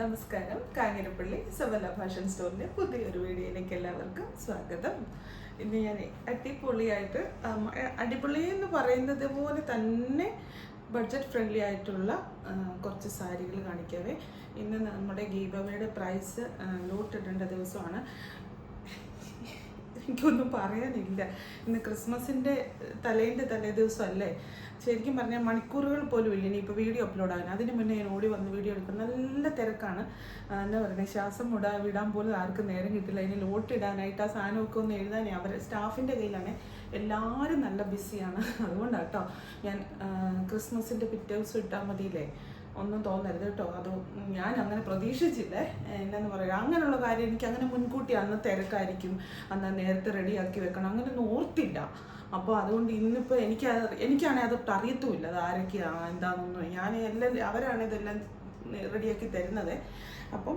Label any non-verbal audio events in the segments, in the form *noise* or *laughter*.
നമസ്കാരം. കാഞ്ഞിരപ്പള്ളി സവല ഫാഷൻ സ്റ്റോറിന്റെ പുതിയൊരു വീഡിയോയിലേക്ക് എല്ലാവർക്കും സ്വാഗതം. ഇന്ന് ഞാൻ അടിപൊളിയായിട്ട് അടിപൊളി എന്ന് പറയുന്നത് പോലെ തന്നെ ബഡ്ജറ്റ് ഫ്രണ്ട്ലി ആയിട്ടുള്ള കുറച്ച് സാരികൾ കാണിക്കാവേ. ഇന്ന് നമ്മുടെ ഗീബവയുടെ പ്രൈസ് ലോട്ടിടേണ്ട ദിവസമാണ്. എനിക്കൊന്നും പറയാനില്ല. ഇന്ന് ക്രിസ്മസിന്റെ തലേന്റെ തലേ ദിവസം അല്ലേ ശരിക്കും പറഞ്ഞാൽ മണിക്കൂറുകൾ പോലും ഇല്ല. ഇനിയിപ്പോൾ വീഡിയോ അപ്ലോഡ് ആകാൻ അതിന് മുന്നേ ഞാൻ ഓടി വന്ന് വീഡിയോ എടുക്കും. നല്ല തിരക്കാണ്. എന്താ പറയുക ശ്വാസം വിടാ വിടാൻ പോലും ആർക്കും നേരം കിട്ടില്ല. ഇനി ലോട്ട് ഇടാനായിട്ട് ആ സാധനമൊക്കെ ഒന്ന് എഴുതാനേ അവരെ സ്റ്റാഫിന്റെ കയ്യിലാണ് എല്ലാവരും നല്ല ബിസിയാണ്. അതുകൊണ്ടാണ് കേട്ടോ ഞാൻ ക്രിസ്മസിന്റെ പിറ്റേ ദിവസം ഇട്ടാൽ മതിയില്ലേ? ഒന്നും തോന്നരുത് കേട്ടോ അത് ഞാൻ അങ്ങനെ പ്രതീക്ഷിച്ചില്ലേ? എന്നു പറയുക അങ്ങനെയുള്ള കാര്യം എനിക്ക് അങ്ങനെ മുൻകൂട്ടി അന്ന് തിരക്കായിരിക്കും. അന്ന് നേരത്തെ റെഡിയാക്കി വെക്കണം. അങ്ങനെയൊന്നും ഓർത്തില്ല. അപ്പോൾ അതുകൊണ്ട് ഇന്നിപ്പോൾ എനിക്ക് എനിക്കാണെങ്കിൽ അതൊട്ട് അറിയത്തുമില്ല. അത് ആരൊക്കെയാണ് എന്താണെന്നൊന്നും ഞാൻ എല്ലാം അവരാണ് ഇതെല്ലാം റെഡിയാക്കി തരുന്നത്. അപ്പം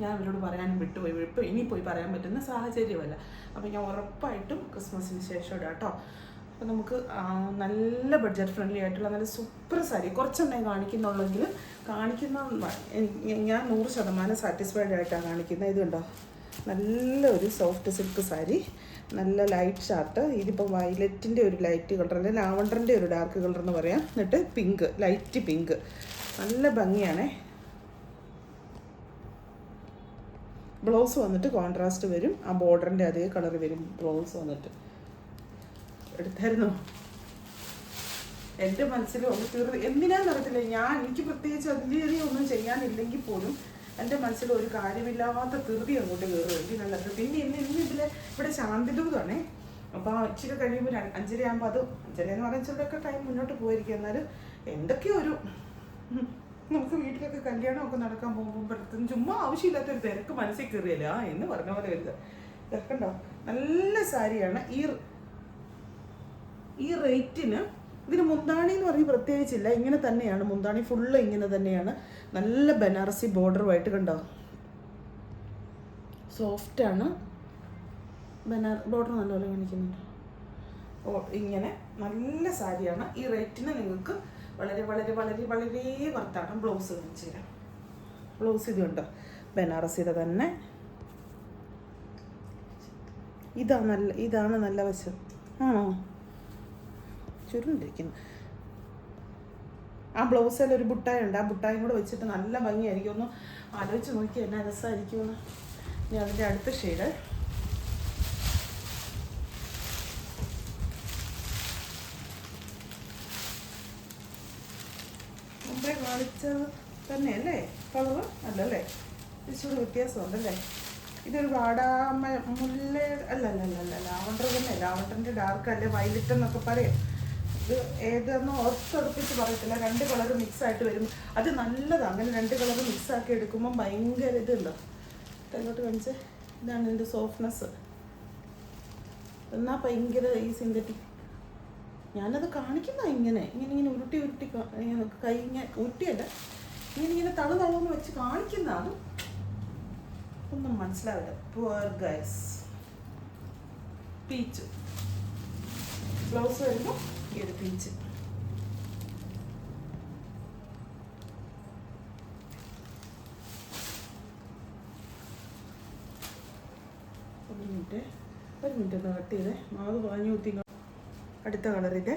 ഞാൻ അവരോട് പറയാനും വിട്ടുപോയി. ഇപ്പോൾ ഇനി പോയി പറയാൻ പറ്റുന്ന സാഹചര്യമല്ല. അപ്പം ഞാൻ ഉറപ്പായിട്ടും ക്രിസ്മസിന് ശേഷം ഇടാം കേട്ടോ അപ്പം നമുക്ക് നല്ല ബഡ്ജറ്റ് ഫ്രണ്ട്ലി ആയിട്ടുള്ള നല്ല സൂപ്പർ സാരി കുറച്ചെണ്ണേ കാണിക്കുന്നുള്ളെങ്കിൽ കാണിക്കുന്ന ഞാൻ നൂറ് ശതമാനം സാറ്റിസ്ഫൈഡ് ആയിട്ടാണ് കാണിക്കുന്നത്. ഇതുണ്ടോ നല്ലൊരു സോഫ്റ്റ് സിൽക്ക് സാരി നല്ല ലൈറ്റ് ഷാർട്ട് ഇതിപ്പോൾ വയലറ്റിന്റെ ഒരു ലൈറ്റ് കളർ അല്ലെങ്കിൽ ലാവണ്ടറിന്റെ ഒരു ഡാർക്ക് കളർ എന്ന് പറയാം. എന്നിട്ട് പിങ്ക് ലൈറ്റ് പിങ്ക് നല്ല ഭംഗിയാണേ. ബ്ലൗസ് വന്നിട്ട് കോൺട്രാസ്റ്റ് വരും. ആ ബോർഡറിന്റെ അതേ കളർ വരും ബ്ലൗസ് വന്നിട്ട്. എടുത്തായിരുന്നു? എന്റെ മനസ്സിൽ ഒന്ന് തീർന്ന് എന്തിനാന്ന് അറിയത്തില്ല. ഞാൻ എനിക്ക് പ്രത്യേകിച്ച് അതിലേറെ ഒന്നും ചെയ്യാനില്ലെങ്കിൽ പോലും എന്റെ മനസ്സിൽ ഒരു കാര്യമില്ലാത്ത ധൃതി അങ്ങോട്ട് കയറും. നല്ലത് പിന്നെ ഇന്ന് ഇന്ന് ഇതിൽ ഇവിടെ ശാന്തിദൂതാണേ. അപ്പോൾ ഇച്ചിരി കഴിയുമ്പോൾ അഞ്ചര ആകുമ്പോൾ അത് അഞ്ചര എന്ന് പറയുന്ന ചിലരൊക്കെ ടൈം മുന്നോട്ട് പോയിരിക്കും. എന്നാലും എന്തൊക്കെയോ ഒരു നമുക്ക് വീട്ടിലൊക്കെ കല്യാണമൊക്കെ നടക്കാൻ പോകുമ്പോഴത്തേക്കും ചുമ്മാ ആവശ്യമില്ലാത്തൊരു തിരക്ക് മനസ്സിൽ കയറിയല്ല? എന്ന് പറഞ്ഞ പോലെ വരുത് തിരക്കുണ്ടോ നല്ല സാരിയാണ്. ഈ ഈ റേറ്റിന് ഇതിന് മുന്താണി എന്ന് പറഞ്ഞ് പ്രത്യേകിച്ചില്ല. ഇങ്ങനെ തന്നെയാണ്. മുന്താണി ഫുള്ള് ഇങ്ങനെ തന്നെയാണ്. നല്ല ബനാറസി ബോർഡറുമായിട്ട് കണ്ടോ? സോഫ്റ്റാണ് ബനാർ ബോർഡർ നല്ലപോലെ കാണിക്കുന്നുണ്ട്. ഓ ഇങ്ങനെ നല്ല സാരിയാണ്. ഈ റേറ്റിന് നിങ്ങൾക്ക് വളരെ വളരെ വളരെ വളരെ വർത്താണ് ബ്ലൗസ് കാണിച്ചു തരാം. ബ്ലൗസ് ഇത് കണ്ടോ? ബനാറസിയുടെ തന്നെ. ഇതാ നല്ല ഇതാണ് നല്ല വശം. ആണോ? ചുരുണ്ടിരിക്കുന്നു. ആ ബ്ലൗസിൽ ഒരു ബുട്ടായി ഉണ്ട്. ആ ബുട്ടായും കൂടെ വെച്ചിട്ട് നല്ല ഭംഗിയായിരിക്കും. ഒന്ന് ആലോചിച്ച് നോക്കി എന്നാ രസമായിരിക്കുമെന്ന്. ഇനി അതിന്റെ അടുത്ത ഷെയ്ഡ് മുമ്പേ കാണിച്ചത് തന്നെയല്ലേ? കളറ് അല്ലല്ലേ? ഇച്ചിരി വ്യത്യാസമുണ്ടല്ലേ? ഇതൊരു വാടാമ മുല്ല അല്ല അല്ല അല്ല ലാവണ്ടർ തന്നെ ലാവണ്ടറിന്റെ ഡാർക്ക് അല്ലേ? വൈലറ്റ് എന്നൊക്കെ പറയും. ഇത് ഏതെന്നോ ഓർത്തെടുപ്പിച്ച് പറയത്തില്ല. രണ്ട് കളർ മിക്സ് ആയിട്ട് വരും. അത് നല്ലതാണ്. അങ്ങനെ രണ്ട് കളർ മിക്സ് ആക്കി എടുക്കുമ്പോൾ ഭയങ്കര ഇതുണ്ടോ? തെങ്ങോട്ട് കാണിച്ച്. ഇതാണ് ഇതിന്റെ സോഫ്റ്റ്നെസ് എന്നാൽ ഭയങ്കര ഈ സിന്തറ്റിക് ഞാനത് കാണിക്കുന്ന ഇങ്ങനെ. ഇങ്ങനെ ഇങ്ങനെ ഉരുട്ടി ഉരുട്ടി കാ- ഇങ്ങനെ ഉരുട്ടിയല്ല ഇങ്ങനെ ഇങ്ങനെ തളു തളന്ന് വെച്ച് കാണിക്കുന്നതാണ് ഒന്നും മനസ്സിലാവില്ല. Poor guys peach. ബ്ലൗസ് വരുമ്പോൾ ഈ ഒരു പിഞ്ച് മിനിറ്റ്. ഒരു മിനിറ്റ് ഒന്ന് കട്ട് ചെയ്തേ. മാവ് പാഞ്ഞു കുത്തി അടുത്ത കളറിന്റെ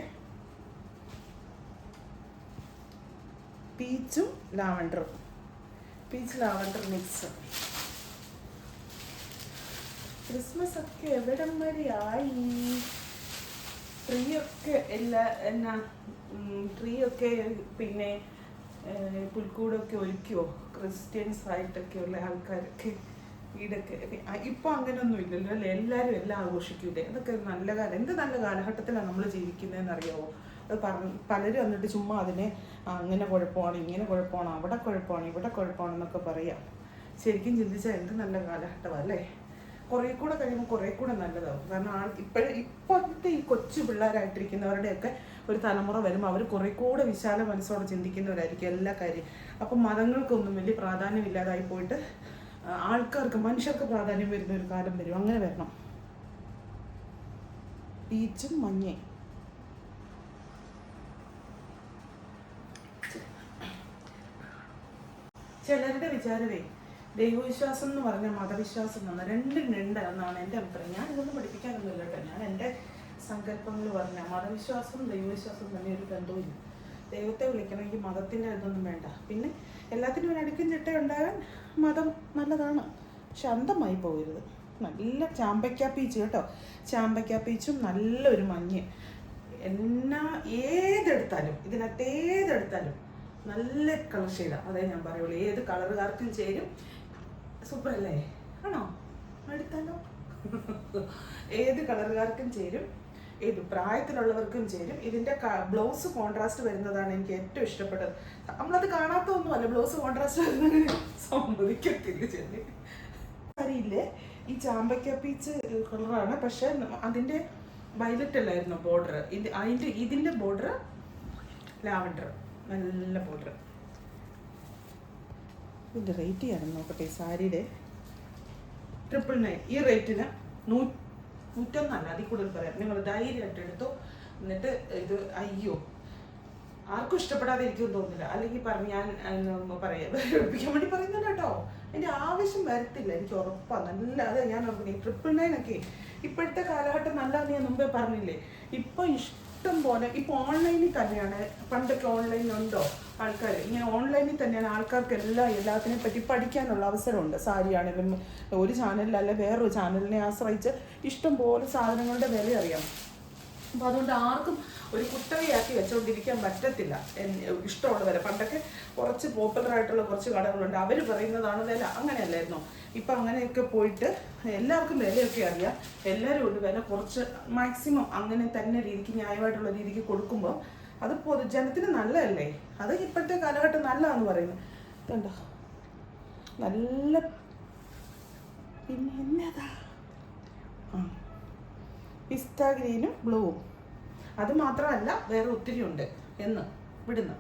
പീച്ചും ലാവണ്ടറും. Peach lavender mix. ക്രിസ്മസ് ഒക്കെ എവിടം വരെ ഒക്കെ എല്ലാ എന്നാ ട്രീ ഒക്കെ പിന്നെ പുൽക്കൂടൊക്കെ ഒരുക്കുമോ ക്രിസ്ത്യൻസ് ആയിട്ടൊക്കെ ഉള്ള ആൾക്കാരൊക്കെ വീടൊക്കെ ഇപ്പം അങ്ങനെയൊന്നും ഇല്ലല്ലോ അല്ലേ? എല്ലാവരും എല്ലാം ആഘോഷിക്കൂലേ അതൊക്കെ നല്ല കാലം. എന്ത് നല്ല കാലഘട്ടത്തിലാണ് നമ്മൾ ജീവിക്കുന്നതെന്ന് അറിയാമോ അത് പറഞ്ഞു പലരും വന്നിട്ട് ചുമ്മാ അതിനെ അങ്ങനെ കുഴപ്പമാണ് ഇങ്ങനെ കുഴപ്പമാണ് അവിടെ കുഴപ്പമാണ് ഇവിടെ കുഴപ്പമാണെന്നൊക്കെ പറയാം. ശരിക്കും ചിന്തിച്ചാൽ എന്ത് നല്ല കാലഘട്ടമാണ് അല്ലേ? കുറേ കൂടെ കഴിയുമ്പോൾ കുറേ കൂടെ നല്ലതാവും. കാരണം ആൾ ഇപ്പോഴും ഇപ്പോഴത്തെ ഈ കൊച്ചു പിള്ളേരായിട്ടിരിക്കുന്നവരുടെയൊക്കെ ഒരു തലമുറ വരുമ്പോൾ അവർ കുറേ കൂടെ വിശാല മനസ്സോടെ ചിന്തിക്കുന്നവരായിരിക്കും എല്ലാ കാര്യം. അപ്പം മതങ്ങൾക്കൊന്നും വലിയ പ്രാധാന്യമില്ലാതായി പോയിട്ട് ആൾക്കാർക്ക് മനുഷ്യർക്ക് പ്രാധാന്യം വരുന്ന ഒരു കാലം വരും. അങ്ങനെ വരണം. പീച്ചും മഞ്ഞയും ചിലരുടെ വിചാരമേ ദൈവവിശ്വാസം എന്ന് പറഞ്ഞാൽ മതവിശ്വാസം എന്നാണ് രണ്ടും എന്നാണ് എന്റെ അഭിപ്രായം. ഞാൻ ഇതൊന്നും പഠിപ്പിക്കാനൊന്നുമില്ല കേട്ടോ. ഞാൻ എന്റെ സങ്കല്പങ്ങൾ പറഞ്ഞാൽ മതവിശ്വാസവും ദൈവവിശ്വാസവും തന്നെ ഒരു ബന്ധവുമില്ല. ദൈവത്തെ വിളിക്കണമെങ്കിൽ മതത്തിന്റെ ഇതൊന്നും വേണ്ട. പിന്നെ എല്ലാത്തിനും ഒരു അടുക്കും ചിട്ട ഉണ്ടാകാൻ മതം നല്ലതാണ്. ശാന്തമായി പോകരുത്. നല്ല ചാമ്പയ്ക്ക പീച്ച് കേട്ടോ. ചാമ്പയ്ക്ക പീച്ചും നല്ലൊരു മഞ്ഞ്. എന്നാ ഏതെടുത്താലും ഇതിനകത്ത് ഏതെടുത്താലും നല്ല കളർ ഷെയ്ഡാണ് അതേ ഞാൻ പറയുള്ളൂ. ഏത് കളറുകാർക്കും ചേരും സൂപ്പർ അല്ലേ ആണോ? എടുത്താലോ? ഏത് കളറുകാർക്കും ചേരും ഏത് പ്രായത്തിലുള്ളവർക്കും ചേരും. ഇതിന്റെ ബ്ലൗസ് കോൺട്രാസ്റ്റ് വരുന്നതാണ് എനിക്ക് ഏറ്റവും ഇഷ്ടപ്പെട്ടത്. നമ്മളത് കാണാത്ത ഒന്നുമല്ല ബ്ലൗസ് കോൺട്രാസ്റ്റ് വരുന്നത് സമ്മതിക്കത്തില്ല ചെല്ലി അറിയില്ലേ ഈ ചാമ്പയ്ക്ക പീച്ച് കളറാണ് പക്ഷെ അതിന്റെ വയലറ്റ് അല്ലായിരുന്നു ബോർഡർ ഇത് ഇതിന്റെ ബോർഡർ ലാവൻഡർ നല്ല ബോർഡർ ഇതിന്റെ റേറ്റ് ചെയ്യാനും നോക്കട്ടെ ഈ സാരിയുടെ ട്രിപ്പിൾ നയൻ ഈ റേറ്റിന് നൂ നൂറ്റൊന്നല്ല അതിൽ കൂടുതൽ പറയാം. നിങ്ങൾ ധൈര്യമായിട്ട് എടുത്തു എന്നിട്ട് ഇത് അയ്യോ ആർക്കും ഇഷ്ടപ്പെടാതെ ഇരിക്കുമെന്ന് തോന്നുന്നില്ല. അല്ലെങ്കിൽ പറഞ്ഞ് ഞാൻ പറയാം വേണ്ടി പറയുന്നില്ല കേട്ടോ. എന്റെ ആവശ്യം വരത്തില്ല എനിക്ക് ഉറപ്പാണ് നല്ല അതെ ഞാൻ ഈ ട്രിപ്പിൾ നയൻ ഒക്കെ ഇപ്പോഴത്തെ കാലഘട്ടം നല്ലതെന്ന് ഞാൻ മുമ്പേ പറഞ്ഞില്ലേ? ഇപ്പൊ ഇഷ്ടം പോലെ ഇപ്പൊ ഓൺലൈനിൽ തന്നെയാണ് പണ്ടൊക്കെ ഓൺലൈനിൽ ഉണ്ടോ ആൾക്കാർ ഇങ്ങനെ ഓൺലൈനിൽ തന്നെയാണ് ആൾക്കാർക്ക് എല്ലാം എല്ലാത്തിനെ പറ്റി പഠിക്കാനുള്ള അവസരമുണ്ട്. സാരി ആണെങ്കിലും ഒരു ചാനലിലല്ല വേറൊരു ചാനലിനെ ആശ്രയിച്ച് ഇഷ്ടം പോലെ സാധനങ്ങളുടെ വില അറിയാം അപ്പം അതുകൊണ്ട് ആർക്കും ഒരു കുത്തകയാക്കി വെച്ചുകൊണ്ടിരിക്കാൻ പറ്റത്തില്ല. ഇഷ്ടമുള്ളവരെ. പണ്ടൊക്കെ കുറച്ച് പോപ്പുലർ ആയിട്ടുള്ള കുറച്ച് കടകളുണ്ട്. അവർ പറയുന്നതാണ് വില. അങ്ങനെയല്ലായിരുന്നോ? ഇപ്പം അങ്ങനെയൊക്കെ പോയിട്ട് എല്ലാവർക്കും വിലയൊക്കെ അറിയാം. എല്ലാവരും ഒരു വില കുറച്ച് മാക്സിമം അങ്ങനെ തന്നെ രീതിക്ക് ന്യായമായിട്ടുള്ള രീതിക്ക് കൊടുക്കുമ്പോൾ അത് പൊതുജനത്തിന് നല്ലതല്ലേ? അത് ഇപ്പോഴത്തെ കാലഘട്ടം നല്ലതാന്ന് പറയുന്നത് കണ്ടോ? നല്ല പിന്നെ എന്നതാ? ആ. പിസ്ത ഗ്രീനും ബ്ലൂവും. അത് മാത്രമല്ല വേറെ ഒത്തിരി ഉണ്ട് എന്ന് വിടുന്നു.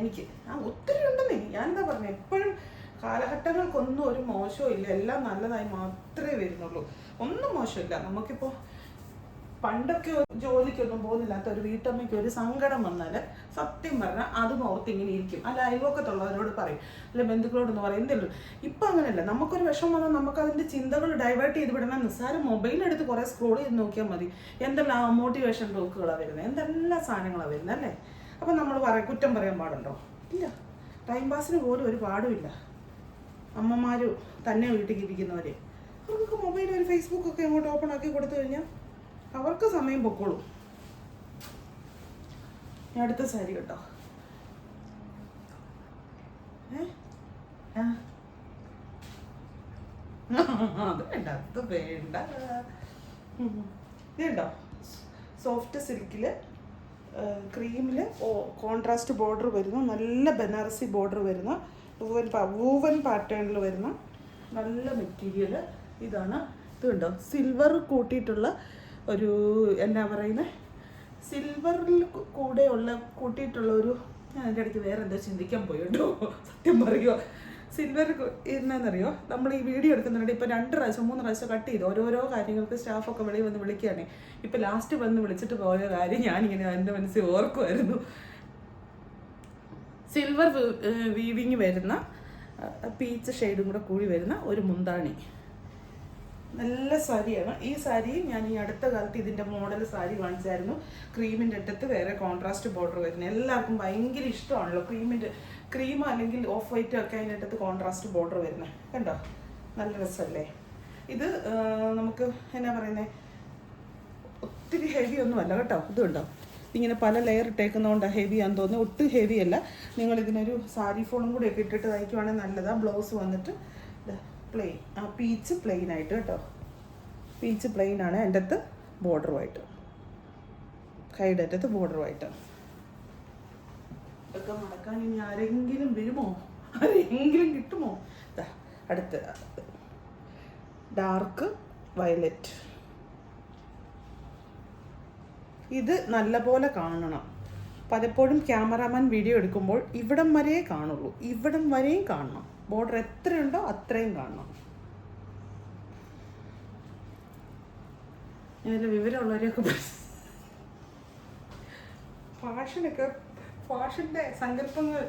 എനിക്ക് ആ ഒത്തിരി ഉണ്ടെന്നേ ഞാനെന്താ പറഞ്ഞു? എപ്പോഴും കാലഘട്ടങ്ങൾക്കൊന്നും ഒരു മോശവും ഇല്ല. എല്ലാം നല്ലതായി മാത്രമേ വരുന്നുള്ളൂ. ഒന്നും മോശമില്ല. നമുക്കിപ്പോൾ പണ്ടൊക്കെ ജോലിക്കൊന്നും പോകുന്നില്ലാത്ത ഒരു വീട്ടമ്മയ്ക്ക് ഒരു സങ്കടം വന്നാൽ സത്യം പറഞ്ഞാൽ അതും ഓർത്ത് ഇങ്ങനെ ഇരിക്കും. അല്ല അയൽവക്കത്തുള്ളവരോട് പറയും. അല്ലെ ബന്ധുക്കളോടൊന്ന് പറയും എന്തെങ്കിലും ഇപ്പം അങ്ങനെയല്ല. നമുക്കൊരു വിഷമം വന്നാൽ നമുക്ക് അതിന്റെ ചിന്തകൾ ഡൈവേർട്ട് ചെയ്ത് വിടണം. നിസ്സാരം മൊബൈൽ എടുത്ത് കുറേ സ്ക്രോൾ ചെയ്ത് നോക്കിയാൽ മതി. എന്തെല്ലാം മോട്ടിവേഷൻ ടോക്കുകളാണ് വരുന്നത് എന്തെല്ലാം സാധനങ്ങളാണ് വരുന്നത് അല്ലേ? അപ്പം നമ്മൾ പറയാം കുറ്റം പറയാൻ പാടുണ്ടോ? ഇല്ല. ടൈം പാസിന് പോലും ഒരു പാടുമില്ല അമ്മമാരും തന്നെ വീട്ടിൽ ഇരിക്കുന്നവർ അവർക്ക് മൊബൈൽ ഒരു ഫേസ്ബുക്ക് ഒക്കെ അങ്ങോട്ട് ഓപ്പൺ ആക്കി കൊടുത്തു കഴിഞ്ഞാൽ അവർക്ക് സമയം പൊക്കോളൂ. ഞാൻ അടുത്ത സാരി കേട്ടോ. *laughs* അത് വേണ്ട അത് വേണ്ട. ഉം. ഇത് കണ്ടോ? സോഫ്റ്റ് സിൽക്കിൽ ക്രീമിൽ കോൺട്രാസ്റ്റ് ബോർഡർ വരുന്ന. നല്ല ബനാറസി ബോർഡർ വരുന്ന. വൂവൻ വൂവൻ പാറ്റേണിൽ വരുന്ന നല്ല മെറ്റീരിയൽ ഇതാണ്. ഇതുണ്ടോ സിൽവർ കൂട്ടിയിട്ടുള്ള ഒരു എന്നാ പറയുന്നത് സിൽവറിൽ കൂടെയുള്ള കൂട്ടിയിട്ടുള്ള ഒരു ഞാൻ അതിന്റെ ഇടയ്ക്ക് വേറെ എന്തോ ചിന്തിക്കാൻ പോയി കേട്ടോ സത്യം പറയുമോ സിൽവർ എന്നാണെന്നറിയോ നമ്മൾ ഈ വീഡിയോ എടുക്കുന്നുണ്ട് ഇപ്പോൾ രണ്ട് പ്രാവശ്യം മൂന്ന് പ്രാവശ്യം കട്ട് ചെയ്തു. ഓരോരോ കാര്യങ്ങൾക്ക് സ്റ്റാഫൊക്കെ വെളിയിൽ വന്ന് വിളിക്കുകയാണ്. ഇപ്പോൾ ലാസ്റ്റ് വന്ന് വിളിച്ചിട്ട് പോയ കാര്യം ഞാനിങ്ങനെ എന്റെ മനസ്സിൽ ഓർക്കുമായിരുന്നു സിൽവർ വീവിങ് വരുന്ന പീച്ച് ഷെയ്ഡും കൂടെ കൂടി വരുന്ന ഒരു മുന്താണി. നല്ല സാരിയാണ്. ഈ സാരി ഞാൻ ഈ അടുത്ത കാലത്ത് ഇതിന്റെ മോഡൽ സാരി വാങ്ങിച്ചായിരുന്നു. ക്രീമിന്റെ അടുത്ത് വേറെ കോൺട്രാസ്റ്റ് ബോർഡർ വരുന്നത്. എല്ലാവർക്കും ഭയങ്കര ഇഷ്ടമാണല്ലോ ക്രീമിന്റെ ക്രീം അല്ലെങ്കിൽ ഓഫ് വൈറ്റ് ഒക്കെ അതിന്റെ അടുത്ത് കോൺട്രാസ്റ്റ് ബോർഡർ വരുന്നത്. കണ്ടോ? നല്ല രസമല്ലേ? ഇത് നമുക്ക് എന്നാ പറയുന്നത് ഒത്തിരി ഹെവി ഒന്നും അല്ല കേട്ടോ. ഇതുണ്ടോ? ഇങ്ങനെ പല ലെയർ ഇട്ടേക്കുന്നതുകൊണ്ടാണ് ഹെവി ആണെന്ന് തോന്നുന്നു. ഒട്ടും ഹെവി അല്ല. നിങ്ങൾ ഇതിനൊരു സാരി ഫോണും കൂടി ഒക്കെ ഇട്ടിട്ട് തയ്ക്കുവാണെങ്കിൽ നല്ലതാണ് ബ്ലൗസ് വന്നിട്ട് പ്ലെയിൻ ആ പീച്ച് പ്ലെയിൻ ആയിട്ട് കേട്ടോ. പീച്ച് പ്ലെയിൻ ആണ് എന്റെ അകത്ത് ബോർഡറുമായിട്ട് കൈയുടെ അറ്റത്ത് ബോർഡറുമായിട്ട് ഇതൊക്കെ മടക്കാൻ ഇനി ആരെങ്കിലും വരുമോ? ആരെങ്കിലും കിട്ടുമോ? അടുത്ത്. ഡാർക്ക് വയലറ്റ് ഇത് നല്ല പോലെ കാണണം. പലപ്പോഴും ക്യാമറാമാൻ വീഡിയോ എടുക്കുമ്പോൾ ഇവിടം വരെ കാണുള്ളൂ. ഇവിടം വരെയും കാണണം. ബോർഡർ എത്രയുണ്ടോ അത്രയും കാണണം. ഇതിൽ വിവരമുള്ളവരെയൊക്കെ ഫാഷനൊക്കെ ഫാഷന്റെ സങ്കല്പങ്ങൾ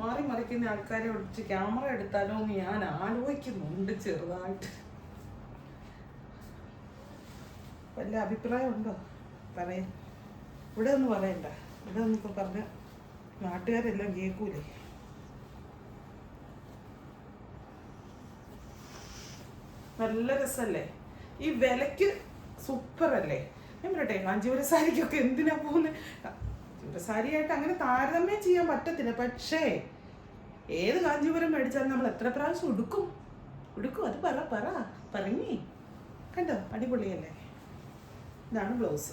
മാറി മറിക്കുന്ന ആൾക്കാരെ വിളിച്ച് ക്യാമറ എടുത്താലോ എന്ന് ഞാൻ ആലോചിക്കുന്നുണ്ട് ചെറുതായിട്ട്. വല്ല അഭിപ്രായമുണ്ടോ? പറയാൻ ഇവിടെ ഒന്നും പറയണ്ട. ഇപ്പൊ പറഞ്ഞ നാട്ടുകാരെല്ലാം കേൾക്കൂലേ? നല്ല രസല്ലേ? ഈ വിലക്ക് സൂപ്പർ അല്ലേ ഞാൻ പറയട്ടെ കാഞ്ചീപുരം സാരിക്കൊക്കെ എന്തിനാ പോകുന്നത് കാഞ്ചീപുരം സാരിയായിട്ട് അങ്ങനെ താരതമ്യം ചെയ്യാൻ പറ്റത്തില്ല. പക്ഷേ ഏത് കാഞ്ചീപുരം മേടിച്ചാലും നമ്മൾ എത്ര പ്രാവശ്യം ഉടുക്കും? ഉടുക്കും. അത് പറ പറ. പറഞ്ഞേ കണ്ടോ? അടിപൊളിയല്ലേ? ഇതാണ് ബ്ലൗസ്.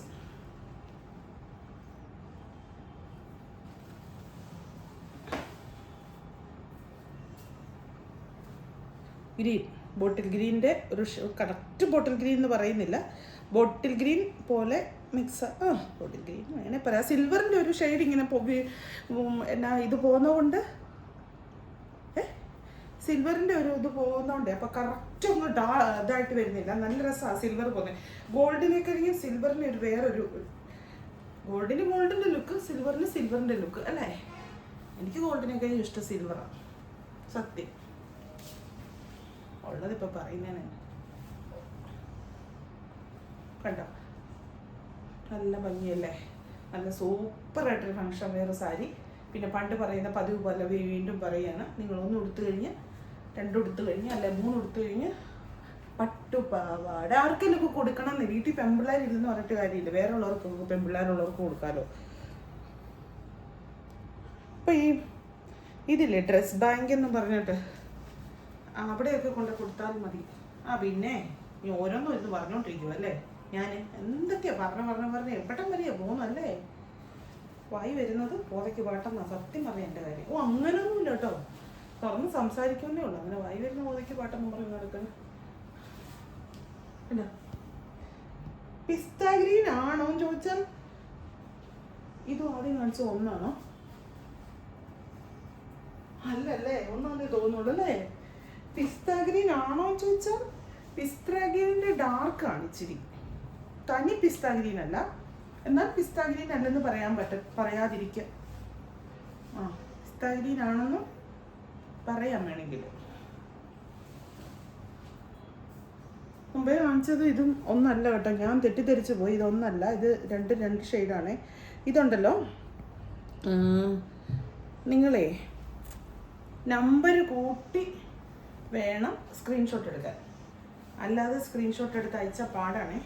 ഗ്രീൻ. ബോട്ടിൽ ഗ്രീന്റെ ഒരു കറക്റ്റ് ബോട്ടിൽ ഗ്രീൻ എന്ന് പറയുന്നില്ല. ബോട്ടിൽ ഗ്രീൻ പോലെ മിക്സ് ആ ബോട്ടിൽ ഗ്രീൻ. അങ്ങനെ പറയാം. സിൽവറിന്റെ ഒരു ഷെയ്ഡ് ഇങ്ങനെ എന്നാ ഇത് പോകുന്നതുകൊണ്ട് സിൽവറിന്റെ ഒരു ഇത് പോകുന്നതുകൊണ്ട് അപ്പോൾ കറക്റ്റ് ഒന്നും ഡാ ഇതായിട്ട് വരുന്നില്ല. നല്ല രസമാണ് സിൽവർ പോകുന്നത് ഗോൾഡിനെ കഴിഞ്ഞ് സിൽവറിന് ഒരു വേറൊരു ഗോൾഡിന് ഗോൾഡിന്റെ ലുക്ക് സിൽവറിന് സിൽവറിന്റെ ലുക്ക് അല്ലേ? എനിക്ക് ഗോൾഡിനെ കഴിഞ്ഞ് ഇഷ്ടം സിൽവറാണ് സത്യം. ഉള്ളത് ഇപ്പൊ പറയുന്നതിന് കണ്ടോ? നല്ല ഭംഗിയല്ലേ? നല്ല സൂപ്പറായിട്ടൊരു ഫങ്ഷൻ വേറെ സാരി. പിന്നെ പണ്ട് പറയുന്ന പതിവ് പോലെ വീണ്ടും പറയാണ്. നിങ്ങൾ ഒന്ന് ഉടുത്തു കഴിഞ്ഞ് രണ്ടും ഉടുത്തു കഴിഞ്ഞ് അല്ലെ മൂന്ന് ഉടുത്തു കഴിഞ്ഞ് പട്ടുപാവാട. ആർക്കെങ്കിലും കൊടുക്കണം എന്ന്. വീട്ടിൽ പെമ്പിള്ളേരില്ലെന്ന് പറഞ്ഞിട്ട് കാര്യമില്ല. വേറെ ഉള്ളവർക്ക് പെമ്പിള്ളേരുള്ളവർക്ക് കൊടുക്കാമല്ലോ അപ്പൊ ഈ ഇതില്ലേ ഡ്രസ് ബാങ്ക് എന്ന് പറഞ്ഞിട്ട്? അവിടെയൊക്കെ കൊണ്ട് കൊടുത്താൽ മതി. ആ പിന്നെ നീ ഓരോന്നും ഇരുന്ന് പറഞ്ഞോണ്ടിരിക്കും അല്ലേ? ഞാൻ എന്തൊക്കെയാ പറഞ്ഞു പറഞ്ഞു പറഞ്ഞ് എവിടം വരെയാ പോകുന്നല്ലേ വായി വരുന്നത് പോതയ്ക്ക് പാട്ടെന്നാ സത്യം പറഞ്ഞ കാര്യം. ഓ അങ്ങനെയൊന്നുമില്ല കേട്ടോ. തുറന്ന് സംസാരിക്കുന്നേ ഉള്ളൂ. അങ്ങനെ വായി വരുന്ന പോതയ്ക്ക് പാട്ടെന്ന് പറഞ്ഞു നടക്കണം. എന്നാ? പിസ്ത ഗ്രീൻ ആണോ ചോദിച്ചാൽ ഇതും ആദ്യം കാണിച്ച ഒന്നാണോ? അല്ലല്ലേ ഒന്നാന്നേ തോന്നുള്ളൂ അല്ലേ? പിസ്ത ഗ്രീൻ ആണോ ചോദിച്ചാൽ പിസ്ത ഡാർക്ക് ആണ് ഇച്ചിരി. തനി പിസ്ത ഗ്രീൻ അല്ല എന്നാൽ പിസ്ത ഗ്രീൻ അല്ലെന്ന് പറയാൻ പറ്റ പറയാതിരിക്കുക ആ പിസ്ത ഗ്രീൻ പറയാൻ വേണമെങ്കിൽ. മുമ്പേ കാണിച്ചത് ഇതും ഒന്നല്ല കേട്ടോ. ഞാൻ തെറ്റിദ്ധരിച്ചു പോയി. ഇതൊന്നല്ല. ഇത് രണ്ട് രണ്ട് ഷെയ്ഡാണേ ഇതുണ്ടല്ലോ. നിങ്ങളേ നമ്പർ കൂട്ടി വേണം സ്ക്രീൻഷോട്ട് എടുക്കാൻ. അല്ലാതെ സ്ക്രീൻഷോട്ട് എടുത്ത് അയച്ച പാടാണേ.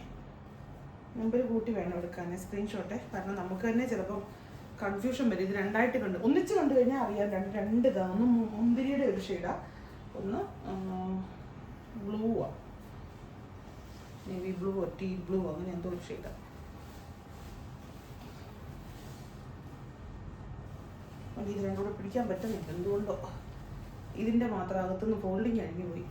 നമ്പർ കൂട്ടി വേണം എടുക്കാൻ സ്ക്രീൻഷോട്ട് കാരണം നമുക്ക് തന്നെ ചിലപ്പം കൺഫ്യൂഷൻ വരും. ഇത് രണ്ടായിട്ട് കണ്ട് ഒന്നിച്ച് കണ്ടു കഴിഞ്ഞാൽ അറിയാം. രണ്ട് രണ്ട് ഇതാ. ഒന്ന് മുന്തിരിയുടെ ഒരു ഷെയ്ഡാ ഒന്ന് ബ്ലൂ ആ. നേവി ബ്ലൂ ടീ ബ്ലൂ അങ്ങനെ എന്തോ ഒരു ഷെയ്ഡാ അത് ഇത് രണ്ടും പിടിക്കാൻ പറ്റുന്നില്ല. എന്തുകൊണ്ടോ. ഇതിന്റെ മാത്രം അകത്തുനിന്ന് ഫോൾഡിങ് അഴിഞ്ഞു പോയി.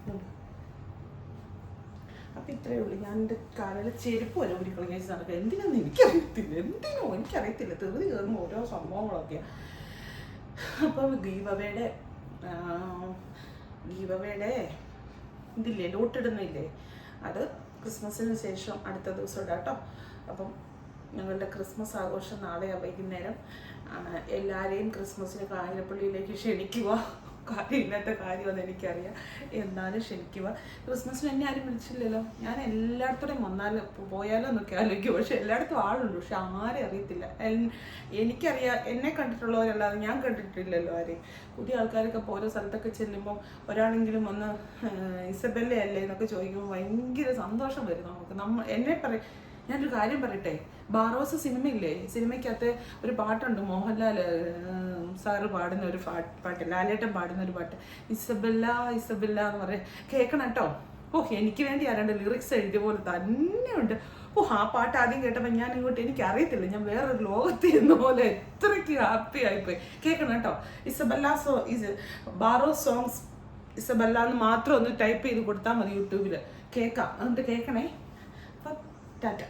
അപ്പം ഇത്രയേ ഉള്ളൂ. ഞാൻ എന്റെ കാലിൽ ചെരുപ്പ് വരെ ഒരു കളഞ്ഞേച്ച് നടക്കുക. എന്തിനാന്ന് എനിക്കറിയത്തില്ല. എന്തിനോ എനിക്കറിയത്തില്ല. തെറി കയറുന്ന ഓരോ സംഭവങ്ങളൊക്കെയാണ് അപ്പം ഗീവവയുടെ ഗീവവയുടെ ഇതില്ലേ? ലോട്ടിടുന്നില്ലേ അത് ക്രിസ്മസിന് ശേഷം അടുത്ത ദിവസം ഇടാം കേട്ടോ. അപ്പം ഞങ്ങളുടെ ക്രിസ്മസ് ആഘോഷം നാളെ വൈകുന്നേരം. എല്ലാവരെയും ക്രിസ്മസിന് കാഞ്ഞിരപ്പള്ളിയിലേക്ക് ക്ഷണിക്കുക. കാര്യമില്ലാത്ത കാര്യമെന്ന് എനിക്കറിയാം. എന്നാലും ക്ഷണിക്കുക ക്രിസ്മസിന് എന്നെ ആരും വിളിച്ചില്ലല്ലോ. ഞാൻ എല്ലായിടത്തോടെയും വന്നാലും പോയാലോ എന്നൊക്കെ ആലോചിക്കും. പക്ഷെ എല്ലായിടത്തും ആളുണ്ട്. പക്ഷെ ആരും അറിയത്തില്ല. എനിക്കറിയാം എന്നെ കണ്ടിട്ടുള്ളവരല്ലാതെ ഞാൻ കണ്ടിട്ടില്ലല്ലോ ആരെയും. പുതിയ ആൾക്കാരൊക്കെ ഇപ്പോൾ ഓരോ സ്ഥലത്തൊക്കെ ചെല്ലുമ്പോൾ ഒരാളെങ്കിലും വന്ന് ഇസബelle അല്ലേ എന്നൊക്കെ ചോദിക്കുമ്പോൾ ഭയങ്കര സന്തോഷം വരും നമുക്ക്. നമ്മൾ എന്നെ പറയും ഞാനൊരു കാര്യം പറയട്ടെ. ബാറോസ് സിനിമയില്ലേ? സിനിമയ്ക്കകത്ത് ഒരു പാട്ടുണ്ട് മോഹൻലാൽ സാറ് പാടുന്ന ഒരു പാട്ട് ലാലേട്ടൻ പാടുന്ന ഒരു പാട്ട്. ഇസബെല്ല ഇസബെല്ല എന്ന് പറയും കേൾക്കണം കേട്ടോ ഓ എനിക്ക് വേണ്ടി ആരാണ്ട് ലിറിക്സ് എഴുതിയ പോലെ തന്നെയുണ്ട്. ഓ ആ പാട്ട് ആദ്യം കേട്ടപ്പോൾ ഞാൻ ഇങ്ങോട്ട് എനിക്ക് അറിയത്തില്ല ഞാൻ വേറൊരു ലോകത്ത് എന്ന പോലെ എത്രയ്ക്ക് ഹാപ്പി ആയിപ്പോയി. കേൾക്കണം കേട്ടോ Isabella so is barrow songs Isabella എന്ന് മാത്രം ഒന്ന് ടൈപ്പ് ചെയ്ത് കൊടുത്താൽ മതി യൂട്യൂബിൽ കേൾക്കാം എന്നിട്ട് കേൾക്കണേ അപ്പം ടാറ്റ.